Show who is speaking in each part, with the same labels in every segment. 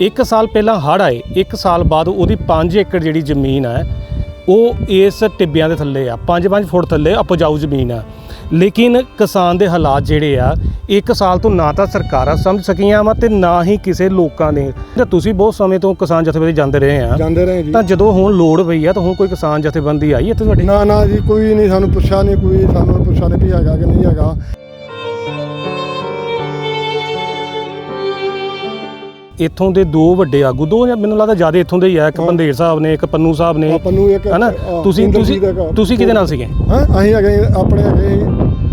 Speaker 1: ਇੱਕ ਸਾਲ ਪਹਿਲਾਂ ਹੜ੍ਹ ਆਏ ਇੱਕ ਸਾਲ ਬਾਅਦ ਉਹਦੀ 5 ਏਕੜ ਜਿਹੜੀ ਜ਼ਮੀਨ ਹੈ ਉਹ ਇਸ ਟਿੱਬਿਆਂ ਦੇ ਥੱਲੇ ਆ 5-5 ਫੁੱਟ ਥੱਲੇ ਉਪਜਾਊ ਜ਼ਮੀਨ ਆ। ਲੇਕਿਨ ਕਿਸਾਨ ਦੇ ਹਾਲਾਤ ਜਿਹੜੇ ਆ ਇੱਕ ਸਾਲ ਤੋਂ ਨਾ ਤਾਂ ਸਰਕਾਰਾਂ ਸਮਝ ਸਕੀਆਂ ਵਾ ਤੇ ਨਾ ਹੀ ਕਿਸੇ ਲੋਕਾਂ ਨੇ। ਤੇ ਤੁਸੀਂ ਬਹੁਤ ਸਮੇਂ ਤੋਂ ਕਿਸਾਨ ਜਥੇਬੰਦੀ ਜਾਂਦੇ ਰਹੇ ਆ।
Speaker 2: ਜਾਂਦੇ ਰਹੇ ਜੀ।
Speaker 1: ਤਾਂ ਜਦੋਂ ਹੁਣ ਲੋੜ ਪਈ ਆ ਤਾਂ ਹੁਣ ਕੋਈ ਕਿਸਾਨ ਜਥੇਬੰਦੀ ਆਈ ਇੱਥੇ ਤੁਹਾਡੇ?
Speaker 2: ਨਾ ਨਾ ਜੀ ਕੋਈ ਨਹੀਂ ਸਾਨੂੰ ਪੁੱਛਿਆ ਨਹੀਂ ਕੋਈ ਸਾਨੂੰ ਪੁੱਛਿਆ ਨਹੀਂ ਵੀ ਹੈਗਾ ਕਿ ਨਹੀਂ ਹੈਗਾ।
Speaker 1: ਇੱਥੋਂ ਦੇ ਦੋ ਵੱਡੇ ਆਗੂ ਦੋ ਜਾਂ ਮੈਨੂੰ ਲੱਗਦਾ ਜ਼ਿਆਦਾ ਇੱਥੋਂ ਦੇ ਹੀ ਆ ਇੱਕ
Speaker 2: ਹਾਂ।
Speaker 1: ਬੰਦੇਰ ਸਾਹਿਬ ਨੇ ਇੱਕ ਪੰਨੂ ਸਾਹਿਬ ਨੇ
Speaker 2: ਆਪਾਂ ਨੂੰ ਇੱਕ
Speaker 1: ਹਨਾ?
Speaker 2: ਆਹ,
Speaker 1: ਤੁਸੀਂ ਤੁਸੀਂ। ਤੁਸੀਂ ਕਿਹਦੇ ਨਾਲ ਸੀਗੇ?
Speaker 2: ਹਾਂ ਅਸੀਂ ਹੈਗੇ ਆਪਣੇ ਹੈਗੇ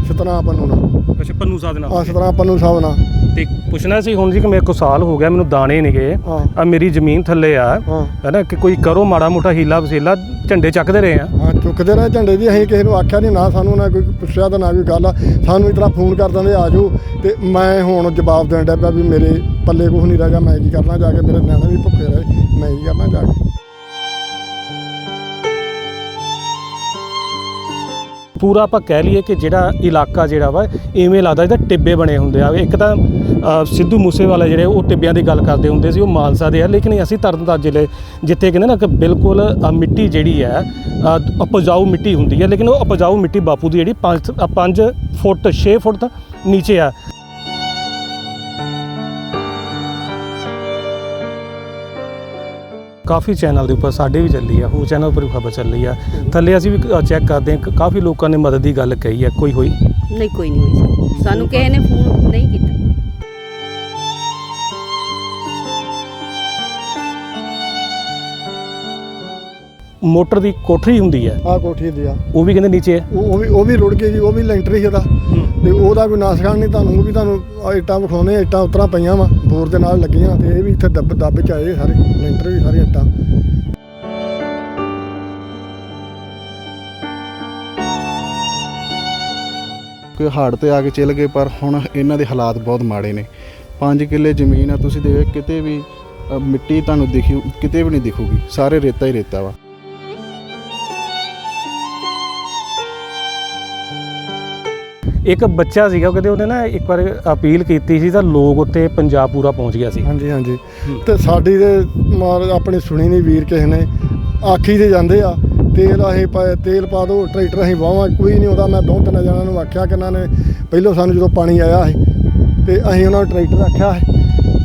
Speaker 2: ਸਤਨਾ ਪੰਨੂ ਨਾਲ।
Speaker 1: ਅੱਛਾ ਪੰਨੂ ਸਾਹਿਬ ਦੇ
Speaker 2: ਆ ਸਤਨਾ ਪੰਨੂ ਸਾਹਿਬ ਨਾਲ।
Speaker 1: ਤੇ ਪੁੱਛਣਾ ਸੀ ਹੁਣ ਜੀ ਕਿ ਮੇਰੇ ਕੋ ਸਾਲ ਹੋ ਗਿਆ ਮੈਨੂੰ ਦਾਣੇ ਨੇਗੇ।
Speaker 2: ਹਾਂ।
Speaker 1: ਆ ਮੇਰੀ ਜ਼ਮੀਨ ਥੱਲੇ ਆ।
Speaker 2: ਹਾਂ।
Speaker 1: ਹੈਨਾ ਕਿ ਕੋਈ ਕਰੋ ਮਾੜਾ ਮੋਟਾ ਹੀਲਾ ਵਸੀਲਾ ਝੰਡੇ ਚੱਕਦੇ ਰਹੇ ਆ।
Speaker 2: ਹਾਂ, ਚੁੱਕਦੇ ਰਹੇ ਝੰਡੇ ਜੀ, ਅਸੀਂ ਕਿਸੇ ਨੂੰ ਆਖਿਆ ਨਹੀਂ, ਨਾ ਸਾਨੂੰ ਨਾ ਕੋਈ ਪੁੱਛਿਆ ਤਾਂ ਨਾ ਕੋਈ ਗੱਲ ਆ। ਸਾਨੂੰ ਇਸ ਤਰ੍ਹਾਂ ਫੋਨ ਕਰ ਦਿੰਦੇ, ਆ ਜਾਓ। ਤੇ ਮੈਂ ਹੁਣ ਜਵਾਬ ਦੇਣ ਡਿਆ ਪਿਆ ਵੀ ਮੇਰੇ ਪੱਲੇ ਕੁਛ ਨਹੀਂ ਰਹਿ ਗਿਆ, ਮੈਂ ਕੀ ਕਰਨਾ ਜਾ ਕੇ, ਮੇਰੇ ਨਿਆਣੇ ਵੀ ਭੁੱਖੇ ਰਹੇ, ਮੈਂ ਕੀ ਕਰਨਾ ਜਾ ਕੇ?
Speaker 1: ਪੂਰਾ ਆਪਾਂ ਕਹਿ ਲਈਏ ਕਿ ਜਿਹੜਾ ਇਲਾਕਾ ਜਿਹੜਾ ਵਾ ਇਵੇਂ ਲੱਗਦਾ ਇਹਦਾ ਟਿੱਬੇ ਬਣੇ ਹੁੰਦੇ ਆ। ਇੱਕ ਤਾਂ ਅ, ਸਿੱਧੂ ਮੂਸੇਵਾਲਾ ਜਿਹੜੇ ਉਹ ਟਿੱਬਿਆਂ ਦੀ ਗੱਲ ਕਰਦੇ ਹੁੰਦੇ ਸੀ ਉਹ ਮਾਨਸਾ ਦੇ ਆ ਲੇਕਿਨ ਅਸੀਂ ਤਰਨਤਾਰਨ ਜ਼ਿਲ੍ਹੇ ਜਿੱਥੇ ਕਹਿੰਦੇ ਨਾ ਕਿ ਬਿਲਕੁਲ ਅ, ਮਿੱਟੀ ਜਿਹੜੀ ਹੈ ਅ, ਉਪਜਾਊ ਮਿੱਟੀ ਹੁੰਦੀ ਹੈ ਲੇਕਿਨ ਉਹ ਉਪਜਾਊ ਮਿੱਟੀ ਬਾਪੂ ਦੀ ਜਿਹੜੀ 5 5 ਫੁੱਟ 6 ਫੁੱਟ ਨੀਚੇ ਆ। ਕਾਫੀ ਚੈਨਲ ਦੇ ਉੱਪਰ ਸਾਡੇ ਵੀ ਚੱਲੀ ਆ, ਹੋਰ ਚੈਨਲ ਉੱਪਰ ਵੀ ਖਬਰ ਚੱਲੀ ਆ। ਥੱਲੇ ਅਸੀਂ ਵੀ ਚੈੱਕ ਕਰਦੇ ਹਾਂ ਕਾਫੀ ਲੋਕਾਂ ਨੇ ਮਦਦ ਦੀ ਗੱਲ ਕਹੀ ਹੈ ਕੋਈ ਹੋਈ?
Speaker 3: ਨਹੀਂ, ਕੋਈ ਨਹੀਂ ਹੋਈ ਸਾਨੂੰ ਕਿਸੇ ਨੇ ਫੋਨ ਨਹੀਂ ਕੀਤਾ।
Speaker 1: ਮੋਟਰ ਦੀ ਕੋਠਰੀ ਹੁੰਦੀ ਹੈ।
Speaker 2: ਆਹ ਕੋਠੀ ਦੀ ਆ।
Speaker 1: ਉਹ ਵੀ ਕਹਿੰਦੇ ਨੀਚੇ ਹੈ।
Speaker 2: ਉਹ ਉਹ ਵੀ ਉਹ ਵੀ ਰੁੜ ਗਈ ਜੀ ਉਹ ਵੀ ਲੈਂਟਰ ਹੀ ਉਹਦਾ। ਤੇ ਉਹਦਾ ਕੋਈ ਨਾਸਖਾਨ ਨਹੀਂ ਤੁਹਾਨੂੰ ਉਹ ਵੀ ਤੁਹਾਨੂੰ ਆਹ ਇੱਟਾਂ ਵਿਖਾਉਣੇ ਇੱਟਾਂ ਉਤਰਾਂ ਪਈਆਂ ਵਾ ਬੋਰ ਦੇ ਨਾਲ ਲੱਗੀਆਂ ਤੇ ਇਹ ਵੀ ਇੱਥੇ ਦੱਬ ਦੱਬ ਚ ਆਏ ਸਾਰੇ ਲੈਂਟਰ ਵੀ ਸਾਰੇ ਇੱਟਾਂ।
Speaker 4: ਕਿ ਹੜ੍ਹ ਤੇ ਆ ਕੇ ਚਲ ਗਏ ਪਰ ਹੁਣ ਇਹਨਾਂ ਦੇ ਹਾਲਾਤ ਬਹੁਤ ਮਾੜੇ ਨੇ। 5 ਕਿੱਲੇ ਜ਼ਮੀਨ ਆ ਤੁਸੀਂ ਦੇਖ ਕਿਤੇ ਵੀ ਅ, ਮਿੱਟੀ ਤੁਹਾਨੂੰ ਦਿਖੀ ਕਿਤੇ ਵੀ ਨਹੀਂ ਦਿਖੂਗੀ ਸਾਰੇ ਰੇਤਾ ਹੀ ਰੇਤਾ ਵਾ।
Speaker 1: ਇੱਕ ਬੱਚਾ ਸੀਗਾ ਉਹ ਕਹਿੰਦੇ ਉਹਨੇ ਨਾ ਇੱਕ ਵਾਰ ਅਪੀਲ ਕੀਤੀ ਸੀ ਤਾਂ ਲੋਕ ਉੱਤੇ ਪੰਜਾਬ ਪੂਰਾ ਪਹੁੰਚ ਗਿਆ ਸੀ।
Speaker 2: ਹਾਂਜੀ ਹਾਂਜੀ। ਤੇ ਸਾਡੀ ਦੇ ਮਾਰ ਆਪਣੀ ਸੁਣੀ ਨਹੀਂ ਵੀਰ ਕਿਸੇ ਨੇ। ਆਖੀ ਤੇ ਜਾਂਦੇ ਆ ਤੇਲ ਆਹੀ ਪਾ ਤੇਲ ਪਾ ਦੋ ਟਰੈਕਟਰ ਅਸੀਂ ਵਾਵਾਂ ਕੋਈ ਨਹੀਂ ਉਹਦਾ ਮੈਂ ਦੋ ਤਿੰਨ ਜਣਾਂ ਨੂੰ ਆਖਿਆ ਕਿ ਇਹਨਾਂ ਨੇ ਪਹਿਲੋਂ ਸਾਨੂੰ ਜਦੋਂ ਪਾਣੀ ਆਇਆ ਸੀ ਤੇ ਅਸੀਂ ਉਹਨਾਂ ਨੂੰ ਟਰੈਕਟਰ ਆਖਿਆ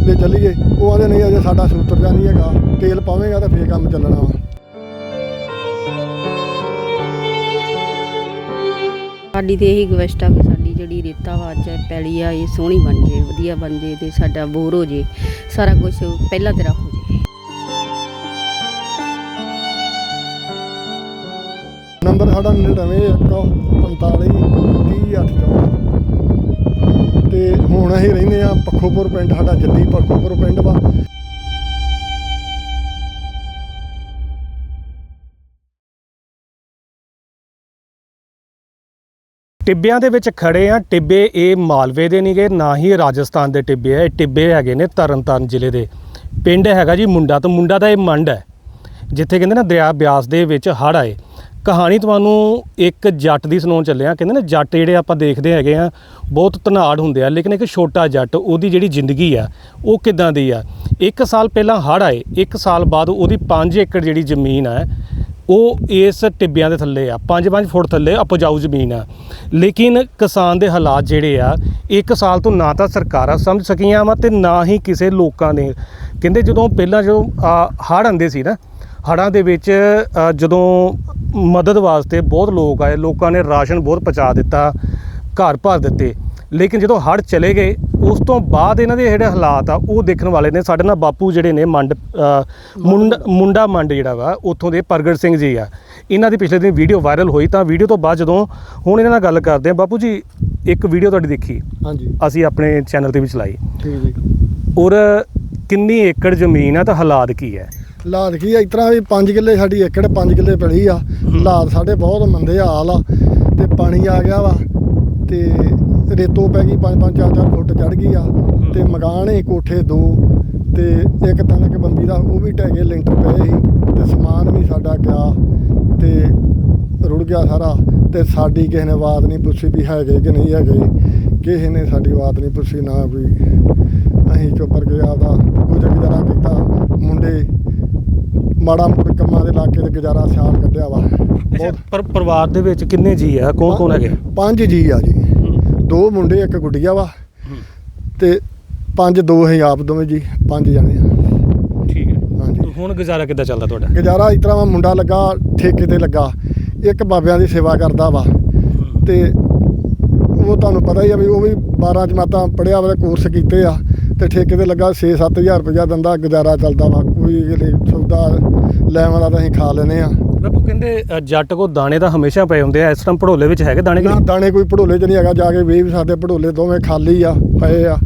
Speaker 2: ਤੇ ਚੱਲੀਏ। ਉਹ ਆਂਦੇ ਨਹੀਂ ਅਜੇ ਸਾਡਾ ਸੂਤਰ ਜਾ ਨਹੀਂ ਹੈਗਾ ਤੇਲ ਪਾਵੇਂਗਾ ਤਾਂ ਫੇਰ ਕੰਮ ਚੱਲਣਾ ਵਾ।
Speaker 3: ਸਾਡੀ ਤੇ ਇਹੀ ਗਵਸਟ ਆ ਕਿ ਸਾਡੀ ਜਿਹੜੀ ਰੇਤਾ ਵਾ ਅੱਜ ਪੈਲੀ ਆ, ਇਹ ਸੋਹਣੀ ਬਣ ਜੇ, ਵਧੀਆ ਬਣ ਜੇ ਤੇ ਸਾਡਾ ਬੋਰ ਹੋ ਜੇ, ਸਾਰਾ ਕੁਝ ਪਹਿਲਾਂ ਤਰ੍ਹਾਂ ਹੋ ਜੇ।
Speaker 2: ਨੰਬਰ ਸਾਡਾ 9945 ਤੇ ਹੁਣ ਅਸੀਂ ਰਹਿੰਦੇ ਆ ਪੱਖੋਪੁਰ ਪਿੰਡ, ਸਾਡਾ ਜੱਦੀ ਪੱਖੋਪੁਰ ਪਿੰਡ ਵਾ।
Speaker 1: ਟਿੱਬਿਆਂ ਦੇ ਵਿੱਚ ਖੜੇ ਆ। ਟਿੱਬੇ ਇਹ ਮਾਲਵੇ ਦੇ ਨਹੀਂਗੇ ਨਾ ਹੀ ਰਾਜਸਥਾਨ ਦੇ ਟਿੱਬੇ ਆ। ਇਹ ਟਿੱਬੇ ਹੈਗੇ ਨੇ ਤਰਨਤਾਰਨ ਜ਼ਿਲ੍ਹੇ ਦੇ। ਪਿੰਡ ਹੈਗਾ ਜੀ ਮੁੰਡਾ ਤੋਂ। ਮੁੰਡਾ ਦਾ ਇਹ ਮੰਡ ਹੈ, ਜਿੱਥੇ ਕਹਿੰਦੇ ਨਾ ਦਰਿਆ ਬਿਆਸ ਦੇ ਵਿੱਚ ਹੜ੍ਹ ਆਏ। ਕਹਾਣੀ ਤੁਹਾਨੂੰ ਇੱਕ ਜੱਟ ਦੀ ਸੁਣਾਉਣ ਚੱਲਿਆ ਕਹਿੰਦੇ ਨਾ ਜੱਟ ਜਿਹੜੇ ਆਪਾਂ ਦੇਖਦੇ ਹੈਗੇ ਆ, ਬਹੁਤ ਤਨਾੜ ਹੁੰਦੇ ਆ, ਲੇਕਿਨ ਇੱਕ ਛੋਟਾ ਜੱਟ, ਉਹਦੀ ਜਿਹੜੀ ਜ਼ਿੰਦਗੀ ਆ, ਉਹ ਕਿਦਾਂ ਦੀ ਆ? ਇੱਕ ਸਾਲ ਪਹਿਲਾਂ ਹੜ੍ਹ ਆਏ। ਇੱਕ ਸਾਲ ਬਾਅਦ ਉਹਦੀ 5 ਏਕੜ ਜਿਹੜੀ ਜ਼ਮੀਨ ਆ ਉਹ ਇਸ ਟਿੱਬਿਆਂ ਦੇ ਥੱਲੇ ਆ 5-5 ਫੁੱਟ ਥੱਲੇ ਉਪਜਾਊ ਜ਼ਮੀਨ ਆ। ਲੇਕਿਨ ਕਿਸਾਨ ਦੇ ਹਾਲਾਤ ਜਿਹੜੇ ਆ, ਇੱਕ ਸਾਲ ਤੋਂ ਨਾ ਤਾਂ ਸਰਕਾਰਾਂ ਸਮਝ ਸਕੀਆਂ ਵਾ ਤੇ ਨਾ ਹੀ ਕਿਸੇ ਲੋਕਾਂ ਨੇ। ਕਹਿੰਦੇ ਜਦੋਂ ਪਹਿਲਾਂ ਜਦੋਂ ਹੜ੍ਹ ਆਉਂਦੇ ਸੀ ਨਾ, ਹੜ੍ਹਾਂ ਦੇ ਵਿੱਚ ਜਦੋਂ ਮਦਦ ਵਾਸਤੇ ਬਹੁਤ ਲੋਕ ਆਏ, ਲੋਕਾਂ ਨੇ ਰਾਸ਼ਨ ਬਹੁਤ ਪਹੁੰਚਾ ਦਿੱਤਾ, ਘਰ ਭਰ ਦਿੱਤੇ। ਲੇਕਿਨ ਜਦੋਂ ਹੜ੍ਹ ਚਲੇ ਗਏ ਉਸ ਤੋਂ ਬਾਅਦ ਇਹਨਾਂ ਦੇ ਜਿਹੜੇ ਹਾਲਾਤ ਆ ਉਹ ਦੇਖਣ ਵਾਲੇ ਨੇ ਸਾਡੇ ਨਾਲ ਬਾਪੂ ਜਿਹੜੇ ਨੇ ਮੰਡ ਮੁੰਡਾ ਮੁੰਡਾ ਮੰਡ ਜਿਹੜਾ ਵਾ ਉੱਥੋਂ ਦੇ ਪ੍ਰਗਟ ਸਿੰਘ ਜੀ ਆ। ਇਹਨਾਂ ਦੀ ਪਿਛਲੇ ਦਿਨ ਵੀਡੀਓ ਵਾਇਰਲ ਹੋਈ ਤਾਂ ਵੀਡੀਓ ਤੋਂ ਬਾਅਦ ਜਦੋਂ ਹੁਣ ਇਹਨਾਂ ਨਾਲ ਗੱਲ ਕਰਦੇ ਆ ਬਾਪੂ ਜੀ ਇੱਕ ਵੀਡੀਓ ਤੁਹਾਡੀ ਦੇਖੀ?
Speaker 2: ਹਾਂਜੀ।
Speaker 1: ਅਸੀਂ ਆਪਣੇ ਚੈਨਲ ਤੇ ਵੀ ਚਲਾਈ।
Speaker 2: ਠੀਕ ਜੀ।
Speaker 1: ਔਰ ਕਿੰਨੀ ਏਕੜ ਜ਼ਮੀਨ ਆ ਤਾਂ ਹਾਲਾਤ ਕੀ ਹੈ?
Speaker 2: ਹਾਲਾਤ ਕੀ ਆ? ਇਸ ਤਰ੍ਹਾਂ ਵੀ 5 ਕਿੱਲੇ ਸਾਡੀ ਏਕੜ 5 ਕਿੱਲੇ ਪੜੀ ਆ। ਹਾਲਾਤ ਸਾਡੇ ਬਹੁਤ ਮੰਦੇ ਹਾਲ ਆ। ਤੇ ਪਾਣੀ ਆ ਗਿਆ ਵਾ। ਤੇ ਰੇਤੋ ਪੈ ਗਈ 5 5 4 4 ਫੁੱਟ ਚੜ ਗਈ ਆ ਤੇ ਮਕਾਨ ਹੀ ਕੋਠੇ ਦੋ ਤੇ ਇੱਕ ਤਿੰਨ ਕੁ ਬੰਬੀ ਦਾ ਉਹ ਵੀ ਢਹਿ ਗਏ ਲੈਂਟਰ ਪਏ ਸੀ ਤੇ ਸਮਾਨ ਵੀ ਸਾਡਾ ਗਿਆ ਤੇ ਰੁੜ ਗਿਆ ਸਾਰਾ ਤੇ ਸਾਡੀ ਕਿਸੇ ਨੇ ਬਾਤ ਨਹੀਂ ਪੁੱਛੀ ਵੀ ਹੈਗੇ ਕਿ ਨਹੀਂ ਹੈਗੇ ਕਿਸੇ ਨੇ ਸਾਡੀ ਬਾਤ ਨਹੀਂ ਪੁੱਛੀ ਨਾ ਕੋਈ। ਅਸੀਂ ਚੁੱਪ ਕਰਕੇ ਆਪਦਾ ਗੁਜ਼ਰ ਗੁਜ਼ਾਰਾ ਕੀਤਾ ਮਾੜਾ ਮੋੜ ਕੰਮਾਂ ਦੇ ਲਾ ਕੇ ਤੇ ਗੁਜ਼ਾਰਾ ਸਿਆਲ ਕੱਢਿਆ ਵਾ।
Speaker 1: ਪਰ ਪਰਿਵਾਰ ਦੇ ਵਿੱਚ ਕਿੰਨੇ ਜੀ ਆ? ਕੌਣ ਕੌਣ ਹੈਗੇ?
Speaker 2: ਪੰਜ ਜੀ ਆ ਜੀ। ਦੋ ਮੁੰਡੇ ਇੱਕ ਗੁੱਡੀਆ ਵਾ ਤੇ ਪੰਜ ਦੋ ਹੈ ਆਪ ਦੋਵੇਂ ਜੀ ਪੰਜ ਜਣੇ ਆ।
Speaker 1: ਠੀਕ ਹੈ।
Speaker 2: ਹਾਂਜੀ।
Speaker 1: ਹੁਣ ਗੁਜ਼ਾਰਾ ਕਿੱਦਾਂ ਚੱਲਦਾ ਤੁਹਾਡਾ?
Speaker 2: ਗੁਜ਼ਾਰਾ ਇਸ ਤਰ੍ਹਾਂ ਵਾ ਮੁੰਡਾ ਲੱਗਾ ਠੇਕੇ ਤੇ ਲੱਗਾ। ਇੱਕ ਬਾਬਿਆਂ ਦੀ ਸੇਵਾ ਕਰਦਾ ਵਾ। ਤੇ ਉਹ ਤੁਹਾਨੂੰ ਪਤਾ ਹੀ ਆ ਵੀ ਉਹ ਵੀ 12 ਜਮਾਤਾਂ ਪੜਿਆ ਵਾ ਕੋਰਸ ਕੀਤੇ ਆ। ਤੇ ਠੇਕੇ ਤੇ ਲੱਗਾ 6-7000 ਰੁਪਇਆ ਦਿੰਦਾ ਗੁਜ਼ਾਰਾ ਚੱਲਦਾ ਵਾ। ਕੋਈ ਇਹਦੇ ਸੌਦਾ ਲੈਣ ਵਾਲਾ ਤਾਂ ਅਸੀਂ ਖਾ ਲੈਨੇ ਆ।
Speaker 1: ਕਹਿੰਦੇ ਅ, ਜੱਟ ਕੋ ਦਾਣੇ ਤਾਂ ਹਮੇਸ਼ਾ ਪਏ ਹੁੰਦੇ ਆ ਇਸ ਤਰ੍ਹਾਂ ਭੜੋਲੇ ਵਿੱਚ ਹੈਗੇ ਦਾਣੇ ਕਿ
Speaker 2: ਨਾ
Speaker 1: ਨਹੀਂ?
Speaker 2: ਦਾਣੇ ਕੋਈ ਭੜੋਲੇ ਚ ਨਹੀਂ ਹੈਗਾ ਜਾ ਕੇ ਵੇਖ ਵੀ ਸਾਡੇ ਭੜੋਲੇ ਦੋਵੇਂ ਖਾਲੀ ਆ ਪਏ ਆ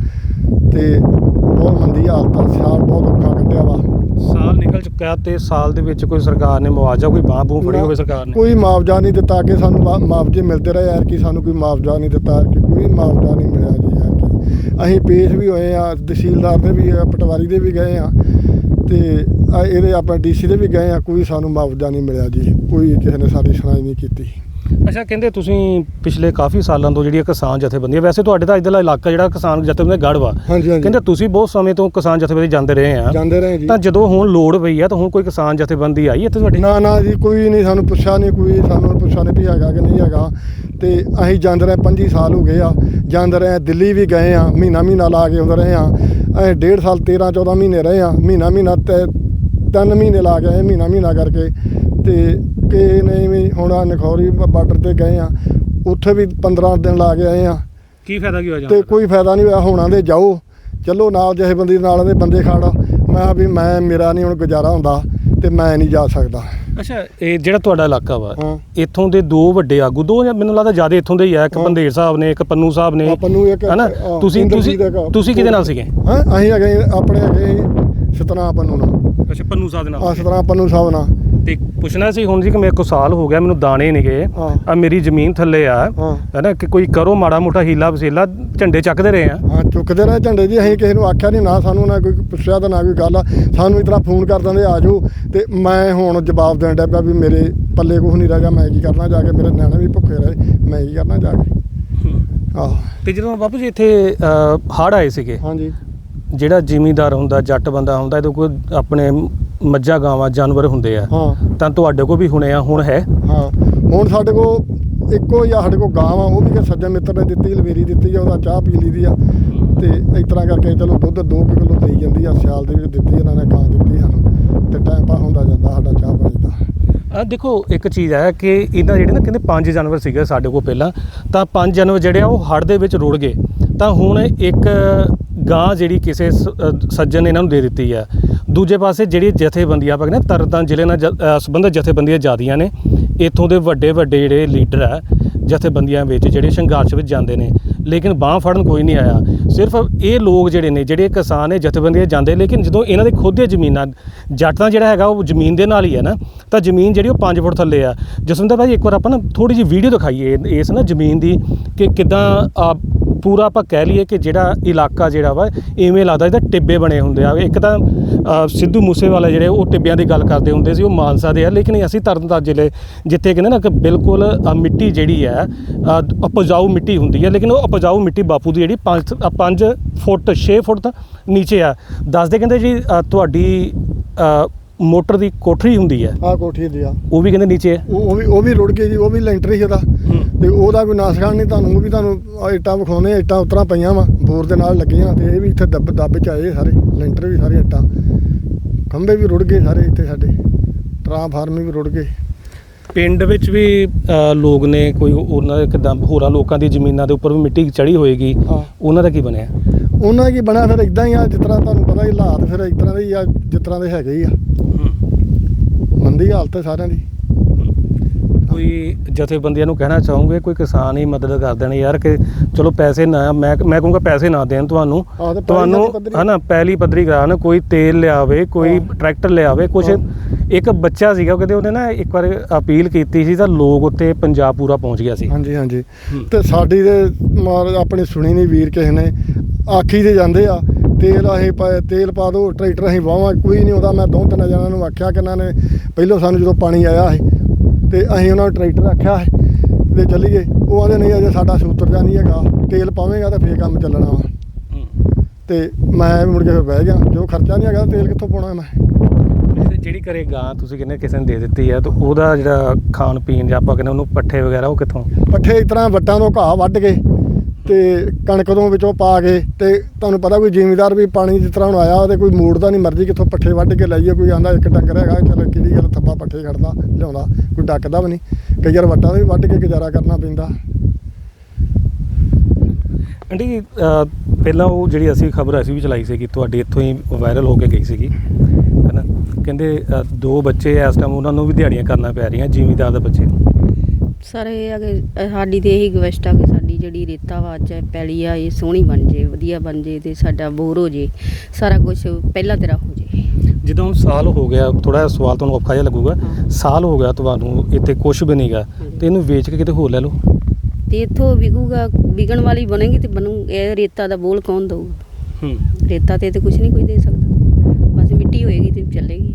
Speaker 2: ਤੇ ਬਹੁਤ ਮੰਦੀ ਹਾਲਤ ਆ ਸਿਆਲ ਬਹੁਤ ਔਖਾ ਕੱਢਿਆ ਵਾ।
Speaker 1: ਸਾਲ ਨਿਕਲ ਚੁੱਕਾ ਤੇ ਸਾਲ ਦੇ ਵਿੱਚ ਕੋਈ ਸਰਕਾਰ ਨੇ ਮੁਆਵਜ਼ਾ ਕੋਈ ਬਾਂਹ ਬੂਹ ਫੜੀ ਹੋਵੇ ਸਰਕਾਰ ਨੇ?
Speaker 2: ਕੋਈ ਮੁਆਵਜ਼ਾ ਨਹੀਂ ਦਿੱਤਾ ਕਿ ਸਾਨੂੰ ਮੁਆ- ਮੁਆਵਜ਼ੇ ਮਿਲਦੇ ਰਹੇ ਯਾਰ ਕਿ ਸਾਨੂੰ ਕੋਈ ਮੁਆਵਜ਼ਾ ਨਹੀਂ ਦਿੱਤਾ ਕਿ ਕੋਈ ਮੁਆਵਜ਼ਾ ਨਹੀਂ ਮਿਲਿਆ ਜੀ ਯਾਰ ਕਿ। ਅਸੀਂ ਪੇਸ਼ ਵੀ ਹੋਏ ਆ ਤਹਿਸੀਲਦਾਰ ਦੇ ਵੀ ਆ, ਪਟਵਾਰੀ ਦੇ ਵੀ ਗਏ ਆ ਤੇ ਆ ਇਹਦੇ ਆਪਾਂ ਡੀਸੀ ਦੇ ਵੀ ਗਏ ਆ, ਕੋਈ ਸਾਨੂੰ ਮੁਆਵਜ਼ਾ ਨਹੀਂ ਮਿਲਿਆ ਜੀ। ਕੋਈ ਕਿਸੇ ਨੇ ਸਾਡੀ ਸੁਣਾਈ ਨਹੀਂ ਕੀਤੀ।
Speaker 1: ਅੱਛਾ ਕਹਿੰਦੇ ਤੁਸੀਂ ਪਿਛਲੇ ਕਾਫੀ ਸਾਲਾਂ ਤੋਂ ਜਿਹੜੀਆਂ ਕਿਸਾਨ ਜਥੇਬੰਦੀਆਂ ਵੈਸੇ ਤੁਹਾਡੇ ਤਾਂ ਇਧਰਲਾ ਇਲਾਕਾ ਜਿਹੜਾ ਕਿਸਾਨ ਜਥੇਬੰਦੀ ਗੜ੍ਹ ਵਾ
Speaker 2: ਹਾਂਜੀ ਹਾਂਜੀ।
Speaker 1: ਕਹਿੰਦੇ ਤੁਸੀਂ ਬਹੁਤ ਸਮੇਂ ਤੋਂ ਕਿਸਾਨ ਜਥੇਬੰਦੀ ਜਾਂਦੇ ਰਹੇ ਆ।
Speaker 2: ਜਾਂਦੇ ਰਹੇ ਜੀ।
Speaker 1: ਤਾਂ ਜਦੋਂ ਹੁਣ ਲੋੜ ਪਈ ਆ ਤਾਂ ਹੁਣ ਕੋਈ ਕਿਸਾਨ ਜਥੇਬੰਦੀ ਆਈ ਇੱਥੇ ਤੁਹਾਡੇ?
Speaker 2: ਨਾ ਨਾ ਜੀ ਕੋਈ ਨਹੀਂ ਸਾਨੂੰ ਪੁੱਛਿਆ ਨਹੀਂ ਕੋਈ ਸਾਨੂੰ ਪੁੱਛਿਆ ਨਹੀਂ ਵੀ ਹੈਗਾ ਕਿ ਨਹੀਂ ਹੈਗਾ। ਤੇ ਅਸੀਂ ਜਾਂਦੇ ਰਹੇ 25 ਸਾਲ ਹੋ ਗਏ ਆ ਜਾਂਦੇ ਰਹੇ ਦਿੱਲੀ ਵੀ ਗਏ ਆ ਮਹੀਨਾ ਮਹੀਨਾ ਲਾ ਕੇ ਆਉਂਦੇ ਰਹੇ ਆ। ਅਸੀਂ ਡੇਢ ਸਾਲ 13 14 ਮਹੀਨੇ ਰਹੇ ਆ ਮਹੀਨਾ ਮਹੀਨਾ ਤੇ ਤਿੰਨ ਮਹੀਨੇ ਲਾ ਕੇ ਆਏ ਮਹੀਨਾ ਮਹੀਨਾ ਕਰਕੇ। ਤੇ ਕਿ ਨਹੀਂ ਵੀ ਹੁਣ ਆ ਨਖੌਰੀ ਬਾਰਡਰ ਤੇ ਗਏ ਆ ਉੱਥੇ ਵੀ 15 ਦਿਨ ਲਾ ਕੇ ਆਏ ਆ।
Speaker 1: ਕੀ ਫਾਇਦਾ ਕੀ ਹੋਇਆ
Speaker 2: ਤੇ ਕੋਈ ਫਾਇਦਾ ਨਹੀਂ ਹੋਇਆ ਹੋਣਾ ਦੇ ਜਾਓ। ਚਲੋ ਨਾਲ ਜਿਹੇ ਬੰਦੀ ਨਾਲ ਦੇ ਬੰਦੇ ਖੜ। ਮੈਂ ਵੀ ਮੈਂ ਮੇਰਾ ਨਹੀਂ ਹੁਣ ਗੁਜ਼ਾਰਾ ਹੁੰਦਾ ਤੇ ਮੈਂ ਨਹੀਂ ਜਾ ਸਕਦਾ।
Speaker 1: ਅੱਛਾ ਇਹ ਜਿਹੜਾ ਤੁਹਾਡਾ ਇਲਾਕਾ ਵਾ
Speaker 2: ਹਾਂ।
Speaker 1: ਇੱਥੋਂ ਦੇ ਦੋ ਵੱਡੇ ਆਗੂ ਦੋ ਜਾਂ ਮੈਨੂੰ ਲੱਗਦਾ ਜ਼ਿਆਦਾ ਇੱਥੋਂ ਦੇ ਹੀ ਆ ਇੱਕ
Speaker 2: ਹਾਂ।
Speaker 1: ਪੰਦੇਰ ਸਾਹਿਬ ਨੇ ਇੱਕ ਪੰਨੂ ਸਾਹਿਬ ਨੇ
Speaker 2: ਇੱਕ
Speaker 1: ਹਨਾ?
Speaker 2: ਹਾਂ,
Speaker 1: ਤੁਸੀਂ ਤੁਸੀਂ
Speaker 2: ਇੰਦਰਜੀਤ ਹੈਗਾ।
Speaker 1: ਤੁਸੀਂ ਕਿਹਦੇ ਨਾਲ ਸੀਗੇ?
Speaker 2: ਹਾਂ? ਅਸੀਂ ਹੈਗੇ ਆਪਣੇ ਹੈਗੇ ਸਤਨਾਮ ਪੰਨੂ ਨਾਲ।
Speaker 1: ਅੱਛਾ ਪੰਨੂ ਸਾਹਿਬ ਦੇ
Speaker 2: ਆ ਸਤਨਾਮ ਪੰਨੂ ਸਾਹਿਬ ਨਾਲ।
Speaker 1: ਤੇ ਪੁੱਛਣਾ ਸੀ ਹੁਣ ਜੀ ਕਿ ਮੇਰੇ ਕੋ ਸਾਲ ਹੋ ਗਿਆ ਮੈਨੂੰ ਦਾਣੇ ਨੇਗੇ
Speaker 2: ਹਾਂ।
Speaker 1: ਆ ਮੇਰੀ ਜ਼ਮੀਨ ਥੱਲੇ ਆ।
Speaker 2: ਹਾਂ।
Speaker 1: ਹੈਨਾ ਕਿ ਕੋਈ ਕਰੋ ਮਾੜਾ ਮੋਟਾ ਹੀਲਾ ਵਸੀਲਾ ਝੰਡੇ ਚੱਕਦੇ ਰਹੇ ਆ।
Speaker 2: ਹਾਂ ਚੁੱਕਦੇ ਰਹੇ ਝੰਡੇ ਜੀ ਅਸੀਂ ਕਿਸੇ ਨੂੰ ਆਖਿਆ ਨਹੀਂ ਨਾ ਸਾਨੂੰ ਨਾ ਕੋਈ ਪੁੱਛਿਆ ਤਾਂ ਨਾ ਕੋਈ ਗੱਲ ਆ। ਸਾਨੂੰ ਇਸ ਤਰ੍ਹਾਂ ਫੋਨ ਕਰ ਦਿੰਦੇ ਆ ਜਾਓ। ਤੇ ਮੈਂ ਹੁਣ ਜਵਾਬ ਦੇਣ ਡਿਆ ਪਿਆ ਵੀ ਮੇਰੇ ਪੱਲੇ ਕੁਛ ਨਹੀਂ ਰਹਿ ਗਿਆ ਮੈਂ ਕੀ ਕਰਨਾ ਜਾ ਕੇ ਮੇਰੇ ਨਿਆਣੇ ਵੀ ਭੁੱਖੇ ਰਹੇ ਮੈਂ ਕੀ ਕਰਨਾ ਜਾ ਕੇ? ਆਹ।
Speaker 1: ਤੇ ਜਦੋਂ ਬਾਪੂ ਜੀ ਇੱਥੇ ਹੜ ਆਏ ਸੀਗੇ
Speaker 2: ਹਾਂਜੀ।
Speaker 1: ਜਿਹੜਾ ਜ਼ਿਮੀਂਦਾਰ ਹੁੰਦਾ ਜੱਟ ਬੰਦਾ ਹੁੰਦਾ ਇਹਦੇ ਕੋਲ ਆਪਣੇ ਮੱਝਾਂ ਗਾਵਾਂ ਜਾਨਵਰ ਹੁੰਦੇ ਆ।
Speaker 2: ਹਾਂ।
Speaker 1: ਤਾਂ ਤੁਹਾਡੇ ਕੋਲ ਵੀ ਹੁਣੇ ਆ ਹੁਣ ਹੈ?
Speaker 2: ਹਾਂ। ਹੁਣ ਸਾਡੇ ਕੋਲ ਇੱਕੋ ਹੀ ਆ ਸਾਡੇ ਕੋਲ ਗਾਂ ਆ ਉਹ ਵੀ ਕਿ ਸੱਜਣ ਮਿੱਤਰ ਨੇ ਦਿੱਤੀ ਲਵੇਰੀ ਦਿੱਤੀ ਆ ਉਹਦਾ ਚਾਹ ਪੀ ਲਈਦੀ ਆ। ਤੇ ਇਸ ਤਰ੍ਹਾਂ ਕਰਕੇ ਚਲੋ ਦੁੱਧ 2 ਕਿਲੋ ਦੇਈ ਜਾਂਦੀ ਆ ਸਿਆਲ ਦੇ ਵਿੱਚ ਦਿੱਤੀ ਇਹਨਾਂ ਨੇ ਗਾਂ ਦਿੱਤੀ ਸਾਨੂੰ ਤੇ ਟਾਈਮ ਪਾ ਹੁੰਦਾ ਜਾਂਦਾ ਸਾਡਾ ਚਾਹ ਪਾਣੀ ਦਾ।
Speaker 1: ਆ ਦੇਖੋ ਇੱਕ ਚੀਜ਼ ਹੈ ਕਿ ਇਹਨਾਂ ਜਿਹੜੇ ਨਾ ਕਹਿੰਦੇ ਪੰਜ ਜਾਨਵਰ ਸੀਗੇ ਸਾਡੇ ਕੋਲ ਪਹਿਲਾਂ ਤਾਂ ਪੰਜ ਜਾਨਵਰ ਜਿਹੜੇ ਆ ਉਹ ਹੜ ਦੇ ਵਿੱਚ ਰੁੜ ਗਏ। ਤਾਂ ਹੁਣ ਇੱਕ ਗਾਂ ਜਿਹੜੀ ਕਿਸੇ ਸ- ਸੱਜਣ ਨੇ ਇਹਨਾਂ ਨੂੰ ਦੇ ਦਿੱਤੀ ਹੈ ਦੂਜੇ ਪਾਸੇ ਜਿਹੜੀ ਜਥੇਬੰਦੀਆਂ, ਆਪਾਂ ਕਹਿੰਦੇ ਤਰਨਤਾਰਨ ਜ਼ਿਲ੍ਹੇ ਨਾਲ ਜ- ਸੰਬੰਧਿਤ ਜਥੇਬੰਦੀਆਂ ਜ਼ਿਆਦੀਆਂ ਨੇ। ਇੱਥੋਂ ਦੇ ਵੱਡੇ ਵੱਡੇ ਜਿਹੜੇ ਲੀਡਰ ਆ, ਜਥੇਬੰਦੀਆਂ ਵਿੱਚ ਜਿਹੜੇ ਸੰਘਰਸ਼ ਵਿੱਚ ਜਾਂਦੇ ਨੇ। ਲੇਕਿਨ ਬਾਹ ਫੜਨ ਕੋਈ ਨਹੀਂ ਆਇਆ। ਸਿਰਫ ਇਹ ਲੋਕ ਜਿਹੜੇ ਨੇ, ਜਿਹੜੇ ਕਿਸਾਨ ਨੇ, ਜਥੇਬੰਦੀਆਂ ਜਾਂਦੇ, ਲੇਕਿਨ ਜਦੋਂ ਇਹਨਾਂ ਦੇ ਖੁਦ ਦੀਆਂ ਜ਼ਮੀਨਾਂ, ਜੱਟ ਤਾਂ ਜਿਹੜਾ ਹੈਗਾ, ਉਹ ਜ਼ਮੀਨ ਦੇ ਨਾਲ ਹੀ ਹੈ ਨਾ, ਤਾਂ ਜ਼ਮੀਨ ਜਿਹੜੀ ਉਹ 5 ਫੁੱਟ ਥੱਲੇ ਆ। ਜਸਵਿੰਦਰ ਭਾਈ ਇੱਕ ਵਾਰ ਆਪਾਂ ਨਾ ਥੋੜੀ ਜਿਹੀ ਵੀਡੀਓ ਦਿਖਾਈਏ ਇਸ ਨਾ ਜ਼ਮੀਨ ਦੀ, ਕਿ ਕਿਦਾਂ ਪੂਰਾ ਆਪਾਂ ਕਹਿ ਲਈਏ ਕਿ ਜਿਹੜਾ ਇਲਾਕਾ ਜਿਹੜਾ ਵਾ, ਇਵੇਂ ਲੱਗਦਾ ਇਹਦਾ ਟਿੱਬੇ ਬਣੇ ਹੁੰਦੇ ਆ। ਇੱਕ ਤਾਂ ਸਿੱਧੂ ਮੂਸੇਵਾਲਾ ਜਿਹੜੇ ਉਹ ਟਿੱਬਿਆਂ ਦੀ ਗੱਲ ਕਰਦੇ ਹੁੰਦੇ ਸੀ, ਉਹ ਮਾਨਸਾ ਦੇ ਆ, ਲੇਕਿਨ ਅਸੀਂ ਤਰਨਤਾਰਨ ਜ਼ਿਲ੍ਹੇ ਜਿੱਥੇ ਕਹਿੰਦੇ ਨਾ ਕਿ ਬਿਲਕੁਲ ਮਿੱਟੀ ਜਿਹੜੀ ਹੈ ਉਪਜਾਊ ਮਿੱਟੀ ਹੁੰਦੀ ਹੈ ਲੇਕਿਨ ਉਹ ਉਪਜਾਊ ਮਿੱਟੀ ਬਾਪੂ ਦੀ ਜਿਹੜੀ 5 5 ਫੁੱਟ 6 ਫੁੱਟ ਨੀਚੇ ਆ। ਦੱਸਦੇ ਕਹਿੰਦੇ ਜੀ ਤੁਹਾਡੀ ਮੋਟਰ ਦੀ ਕੋਠੜੀ ਹੁੰਦੀ ਹੈ।
Speaker 2: ਆਹ ਕੋਠੀ ਦੀ ਆ।
Speaker 1: ਉਹ ਵੀ ਕਹਿੰਦੇ ਨੀਚੇ ਹੈ।
Speaker 2: ਉਹ ਉਹ ਵੀ ਉਹ ਵੀ ਰੁੜ ਗਈ ਜੀ ਉਹ ਵੀ ਲੈਂਟਰ ਹੀ ਉਹਦਾ। ਤੇ ਉਹਦਾ ਕੋਈ ਨਾਸਖਾਨ ਨਹੀਂ ਤੁਹਾਨੂੰ ਉਹ ਵੀ ਤੁਹਾਨੂੰ ਆਹ ਇੱਟਾਂ ਵਿਖਾਉਣੇ ਆ, ਇੱਟਾਂ ਉਤਰਾਂ ਪਈਆਂ ਵਾ ਬੋਰ ਦੇ ਨਾਲ ਲੱਗੀਆਂ। ਤੇ ਇਹ ਵੀ ਇੱਥੇ ਦੱਬ ਦੱਬ ਚ ਆਏ ਸਾਰੇ ਲੈਂਟਰ ਵੀ ਸਾਰੇ ਇੱਟਾਂ। ਖੰਭੇ ਵੀ ਰੁੜ ਗਏ ਸਾਰੇ ਇੱਥੇ ਸਾਡੇ। ਟਰਾਂਸਫਾਰਮ ਵੀ ਰੁੜ ਗਏ।
Speaker 1: ਪਿੰਡ ਵਿੱਚ ਵੀ ਅ, ਲੋਕ ਨੇ ਕੋਈ ਉਹਨਾਂ ਦੇ ਕਿਦਾਂ ਹੋਰਾਂ ਲੋਕਾਂ ਦੀ ਜ਼ਮੀਨਾਂ ਦੇ ਉੱਪਰ ਵੀ ਮਿੱਟੀ ਚੜੀ ਹੋਏਗੀ।
Speaker 2: ਹਾਂ।
Speaker 1: ਉਹਨਾਂ ਦਾ ਕੀ ਬਣਿਆ?
Speaker 2: ਉਹਨਾਂ ਕੀ ਬਣਾ ਫਿਰ ਇਦਾਂ ਹੀ ਆ ਜਿਸ ਤਰ੍ਹਾਂ ਤੁਹਾਨੂੰ ਪਤਾ ਹੀ ਹਾਲਾਤ ਫਿਰ ਇਸ ਤਰ੍ਹਾਂ ਦੇ ਹੀ ਆ ਜਿਸ ਤਰ੍ਹਾਂ ਦੇ ਹੈਗੇ ਹੀ ਆ। ਮੰਦੀ ਹਾਲਤ ਹੈ ਸਾਰਿਆਂ ਦੀ।
Speaker 1: ਕੋਈ ਜਥੇਬੰਦੀਆਂ ਨੂੰ ਕਹਿਣਾ ਚਾਹੋਗੇ? ਕੋਈ ਕਿਸਾਨ ਹੀ ਮਦਦ ਕਰ ਦੇਣ ਯਾਰ ਕਿ ਚਲੋ ਪੈਸੇ ਨਾ ਮੈਂ ਮੈਂ ਕਹੂੰਗਾ ਪੈਸੇ ਨਾ ਦੇਣ ਤੁਹਾਨੂੰ।
Speaker 2: ਆਹ ਤੇ ਪਹਿਲੀ
Speaker 1: ਤੁਹਾਨੂੰ
Speaker 2: ਪੱਧਰੀ-
Speaker 1: ਹਨਾ ਪਹਿਲੀ ਪੱਧਰੀ ਕਰਾਉਣ ਕੋਈ ਤੇਲ ਲਿਆਵੇ ਕੋਈ। ਟਰੈਕਟਰ ਲਿਆਵੇ ਕੁਝ। ਇੱਕ ਬੱਚਾ ਸੀਗਾ ਕਹਿੰਦੇ ਉਹਨੇ ਨਾ ਇੱਕ ਵਾਰ ਅਪੀਲ ਕੀਤੀ ਸੀ ਤਾਂ ਲੋਕ ਉੱਤੇ ਪੰਜਾਬ ਪੂਰਾ ਪਹੁੰਚ ਗਿਆ ਸੀ।
Speaker 2: ਹਾਂਜੀ ਹਾਂਜੀ।
Speaker 1: ਹੂੰ।
Speaker 2: ਤੇ ਸਾਡੀ ਦੇ ਮਾਰ ਆਪਣੀ ਸੁਣੀ ਨਹੀਂ ਵੀਰ ਕਿਸੇ ਨੇ। ਆਖੀ ਤੇ ਜਾਂਦੇ ਆ। ਤੇਲ ਪਾ ਤੇਲ ਪਾ ਦੋ ਟਰੈਕਟਰ ਅਸੀਂ ਵਾਵਾਂ ਕੋਈ ਨਹੀਂ ਉਹਦਾ ਮੈਂ ਦੋ ਤਿੰਨ ਜਣਾਂ ਨੂੰ ਆਖਿਆ ਕਿ ਇਹਨਾਂ ਨੇ ਪਹਿਲੋਂ ਸਾਨੂੰ ਜਦੋਂ ਪਾਣੀ ਆਇਆ ਸੀ ਤੇ ਅਸੀਂ ਉਹਨਾਂ ਨੂੰ ਟਰੈਕਟਰ ਆਖਿਆ ਸੀ ਤੇ ਚੱਲੀਏ। ਉਹ ਆਂਦੇ ਨਹੀਂ ਅਜੇ ਸਾਡਾ ਸੂਤਰ ਜਾ ਨਹੀਂ ਹੈਗਾ। ਤੇਲ ਪਾਵੇਂਗਾ ਤਾਂ ਫੇਰ ਕੰਮ ਚੱਲਣਾ ਵਾ।
Speaker 1: ਹੂੰ।
Speaker 2: ਤੇ ਮੈਂ ਮੁੜ ਕੇ ਫਿਰ ਬਹਿ ਗਿਆ। ਜੋ ਖਰਚਾ ਨਹੀਂ ਹੈਗਾ ਤੇਲ ਕਿੱਥੋਂ ਪਾਉਣਾ ਮੈਂ?
Speaker 1: ਜਿਹੜੀ ਘਰੇ ਗਾਂ ਤੁਸੀਂ ਕਹਿੰਦੇ ਕਿਸੇ ਨੇ ਦੇ ਦਿੱਤੀ ਹੈ ਤਾਂ ਉਹਦਾ ਜਿਹੜਾ ਖਾਣ ਪੀਣ ਜਾਂ ਆਪਾਂ ਕਹਿੰਦੇ ਉਹਨੂੰ ਪੱਠੇ ਵਗੈਰਾ ਉਹ ਕਿੱਥੋਂ?
Speaker 2: ਪੱਠੇ ਇਸ ਤਰ੍ਹਾਂ ਵੱਟਾਂ ਤੋਂ ਘਾਹ ਵੱਢ ਕੇ ਤੇ ਕਣਕ ਤੋਂ ਵਿੱਚੋਂ ਪਾ ਕੇ ਤੇ ਤੁਹਾਨੂੰ ਪਤਾ ਕੋਈ ਜ਼ਿਮੀਦਾਰ ਵੀ ਪਾਣੀ ਜਿਸ ਤਰ੍ਹਾਂ ਹੁਣ ਆਇਆ ਉਹਦੇ ਕੋਈ ਮੂੜ ਦਾ ਨਹੀਂ ਮਰਜ਼ੀ ਕਿੱਥੋਂ ਪੱਠੇ ਵੱਢ ਕੇ ਲਾਈਏ, ਕੋਈ ਆਂਦਾ ਇੱਕ ਡੰਗਰ ਹੈਗਾ, ਚੱਲ ਕਿਹੜੀ ਗੱਲ ਥੱਬਾ ਪੱਠੇ ਖੜਦਾ, ਲਿਆਉਂਦਾ, ਕੋਈ ਡੱਕਦਾ ਵੀ ਨਹੀਂ। ਕਈ ਵਾਰ ਵੱਟਾਂ ਵੀ ਵੱਢ ਕੇ ਗੁਜ਼ਾਰਾ ਕਰਨਾ ਪੈਂਦਾ।
Speaker 1: ਆਂਟੀ ਪਹਿਲਾਂ ਉਹ ਜਿਹੜੀ ਅਸੀਂ ਖਬਰ ਅਸੀਂ ਵੀ ਚਲਾਈ ਸੀ ਕਿ ਤੁਹਾਡੇ ਇੱਥੋਂ ਹੀ ਵਾਇਰਲ ਹੋ ਕੇ ਗਈ ਸੀਗੀ, ਹੈਨਾ? ਕਹਿੰਦੇ ਦੋ ਬੱਚੇ ਇਸ ਟਾਈਮ ਉਹਨਾਂ ਨੂੰ ਵੀ ਦਿਹਾੜੀਆਂ ਕਰਨਾ ਪੈ ਰਹੀਆਂ, ਜ਼ਿਮੀਦਾਰ ਦੇ ਬੱਚੇ ਨੂੰ।
Speaker 3: ਸਰ ਇਹ ਆ ਕਿ ਸਾਡੀ ਤੇ ਇਹੀ ਰਿਕਵੈਸਟ ਆ ਕਿ ਸਾਡੀ ਜਿਹੜੀ ਰੇਤਾ ਵਾ ਚਾਹੇ ਪੈਲੀ ਆ ਇਹ ਸੋਹਣੀ ਬਣ ਜੇ ਵਧੀਆ ਬਣ ਜੇ ਤੇ ਸਾਡਾ ਬੋਰ ਹੋ ਜੇ ਸਾਰਾ ਕੁਝ ਪਹਿਲਾਂ ਤਰ੍ਹਾਂ ਹੋ ਜੇ।
Speaker 1: ਜਦੋਂ ਸਾਲ ਹੋ ਗਿਆ ਥੋੜਾ ਜਿਹਾ ਸਵਾਲ ਤੁਹਾਨੂੰ ਔਖਾ ਜਿਹਾ ਲੱਗੂਗਾ।
Speaker 3: ਹਾਂ।
Speaker 1: ਸਾਲ ਹੋ ਗਿਆ ਤੁਹਾਨੂੰ ਇੱਥੇ ਕੁਝ ਵੀ ਨਹੀਂਗਾ ਤੇ ਇਹਨੂੰ ਵੇਚ ਕੇ ਕਿਤੇ ਹੋਰ ਲੈ ਲਓ।
Speaker 3: ਤੇ ਇੱਥੋਂ ਵਿਕੂਗਾ ਵਿਕਣ ਵਾਲੀ ਬਣੇਗੀ ਤੇ ਬਣੂ ਇਹ ਰੇਤਾ ਦਾ ਬੋਲ ਕੌਣ ਦਊਗਾ
Speaker 1: ਹੂੰ।
Speaker 3: ਰੇਤਾ ਤੇ ਤੇ ਕੁਝ ਨਹੀਂ ਕੋਈ ਦੇ ਸਕਦਾ। ਬਸ ਮਿੱਟੀ ਹੋਏਗੀ ਤੇ ਚੱਲੇਗੀ।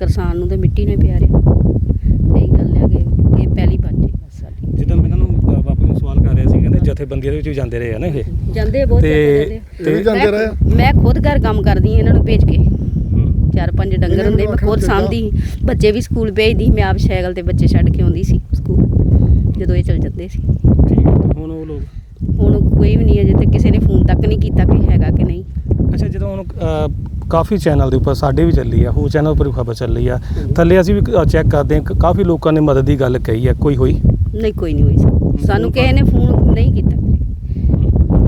Speaker 3: ਕਿਸਾਨ ਨੂੰ ਤੇ ਮਿੱਟੀ ਨੇ ਪਿਆਰੇ ਇਹੀ ਗੱਲ ਹੈ ਕਿ ਇਹ ਪਹਿਲੀ ਬਣ ਜੇ ਬਸ ਸਾਡੀ
Speaker 1: ਜਿੱਦਾਂ ਮੈਂ ਇਹਨਾਂ ਨੂੰ ਅਹ, ਬਾਪੂ ਨੂੰ ਸਵਾਲ ਕਰ ਰਿਹਾ ਸੀ ਕਹਿੰਦੇ ਜਥੇਬੰਦੀਆਂ ਦੇ ਵਿੱਚ ਵੀ ਜਾਂਦੇ ਰਹੇ ਆ ਨਾ ਇਹ।
Speaker 3: ਜਾਂਦੇ ਆ ਬਹੁਤ
Speaker 1: ਤੇ-
Speaker 3: ਜ਼ਿਆਦਾ ਜਾਂਦੇ
Speaker 2: ਇਹ ਵੀ
Speaker 3: ਆ।
Speaker 2: ਜਾਂਦੇ ਰਹੇ ਆ।
Speaker 3: ਮੈਂ ਖੁਦ ਘਰ ਕੰਮ ਕਰਦੀ ਹਾਂ ਇਹਨਾਂ ਨੂੰ ਭੇਜ ਕੇ।
Speaker 1: ਹੂੰ।
Speaker 3: ਚਾਰ ਪੰਜ ਡੰਗਰ
Speaker 2: ਇਹਨਾਂ
Speaker 3: ਹੁੰਦੇ
Speaker 2: ਨੂੰ
Speaker 3: ਮੈਂ ਖੁਦ ਸਾਂਭਦੀ। ਸੀ। ਬੱਚੇ ਵੀ ਸਕੂਲ ਭੇਜਦੀ ਸੀ, ਮੈਂ ਆਪ ਸਾਈਕਲ ਤੇ ਬੱਚੇ ਛੱਡ ਕੇ ਆਉਂਦੀ ਸੀ ਸਕੂਲ ਜਦੋਂ ਇਹ ਚਲ ਜਾਂਦੇ ਸੀ।
Speaker 1: ਠੀਕ ਹੈ ਤੇ ਹੁਣ ਉਹ ਲੋਕ
Speaker 3: ਹੁਣ ਕੋਈ ਵੀ ਨਹੀਂ ਅਜੇ ਤੇ ਕਿਸੇ ਨੇ ਫੋਨ ਤੱਕ ਨਹੀਂ ਕੀਤਾ ਕਿ ਹੈਗਾ ਕਿ ਨਹੀਂ।
Speaker 1: ਅੱਛਾ ਜਦੋਂ ਹੁਣ ਅਹ, ਕਾਫੀ ਚੈਨਲ ਦੇ ਉੱਪਰ ਸਾਡੇ ਵੀ ਚੱਲੀ ਆ ਹੋਰ ਚੈਨਲ ਉੱਪਰ ਵੀ ਖਬਰ ਚੱਲ ਰਹੀ ਆ ਥੱਲੇ ਅਸੀਂ ਵੀ ਚੈੱਕ ਕਰਦੇ ਹਾਂ ਕਿ ਕਾਫੀ ਲੋਕਾਂ ਨੇ ਮਦਦ ਦੀ ਗੱਲ ਕਹੀ ਆ ਕੋਈ ਹੋਈ?
Speaker 3: ਨਹੀਂ ਕੋਈ ਨਹੀਂ ਹੋਈ ਸਰ। ਸਾਨੂੰ ਕਿਸੇ ਨੇ ਫੋਨ ਨਹੀਂ ਕੀਤਾ।